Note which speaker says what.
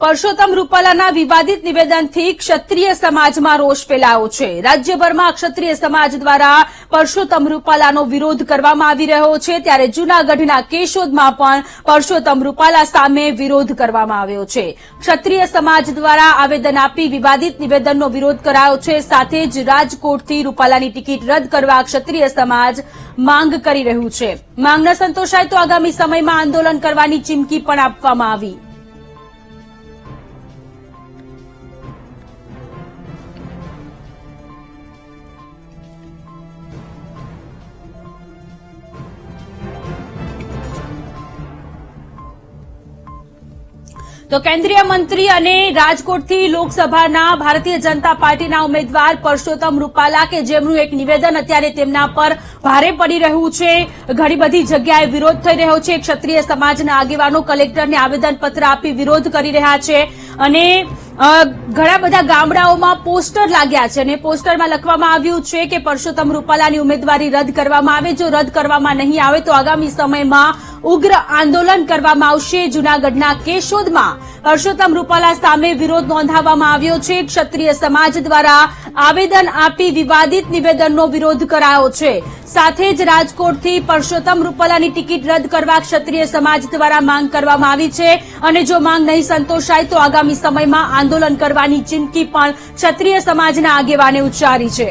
Speaker 1: પરસોત્તમ રૂપાલાના વિવાદિત નિવેદનથી ક્ષત્રિય સમાજમાં રોષ ફેલાયો છે. રાજ્યભરમાં ક્ષત્રિય સમાજ દ્વારા પરસોત્તમ રૂપાલાનો વિરોધ કરવામાં આવી રહ્યો છે. ત્યારે જૂનાગઢના કેશોદમાં પણ પરસોત્તમ રૂપાલા સામે વિરોધ કરવામાં આવ્યો છે. ક્ષત્રિય સમાજ દ્વારા આવેદન આપી વિવાદિત નિવેદનનો વિરોધ કરાયો છે. સાથે જ રાજકોટથી રૂપાલાની ટિકિટ રદ કરવા ક્ષત્રિય સમાજ માંગ કરી રહ્યું છે. માંગ ન સંતોષાય તો આગામી સમયમાં આંદોલન કરવાની ચીમકી પણ આપવામાં આવી. તો કેન્દ્રીય મંત્રી અને રાજકોટથી લોકસભાના ભારતીય જનતા પાર્ટીના ઉમેદવાર પરસોત્તમ રૂપાલા કે જેમનું એક નિવેદન અત્યારે તેમના પર ભારે પડી રહ્યું છે. ઘણી બધી જગ્યાએ વિરોધ થઈ રહ્યો છે. ક્ષત્રિય સમાજના આગેવાનો કલેક્ટરને આવેદનપત્ર આપી વિરોધ કરી રહ્યા છે. અને ઘણા બધા ગામડાઓમાં પોસ્ટર લાગ્યા છે અને પોસ્ટરમાં લખવામાં આવ્યું છે કે પરસોત્તમ રૂપાલાની ઉમેદવારી રદ કરવામાં આવે. જો રદ કરવામાં નહીં આવે તો આગામી સમયમાં ઉગ્ર આંદોલન કરવામાં આવશે. જૂનાગઢના કેશોદમાં પરસોત્તમ રૂપાલા સામે વિરોધ નોંધાવવામાં આવ્યો છે. ક્ષત્રિય સમાજ દ્વારા આવેદન આપી વિવાદિત નિવેદનનો વિરોધ કરાયો છે. સાથે જ રાજકોટથી પરસોત્તમ રૂપાલાની ટિકિટ રદ કરવા ક્ષત્રિય સમાજ દ્વારા માંગ કરવામાં આવી છે. અને જો માંગ નહીં સંતોષાય તો આગામી સમયમાં આંદોલન કરવાની ચીમકી પણ ક્ષત્રિય સમાજના આગેવાને ઉચ્ચારી છે.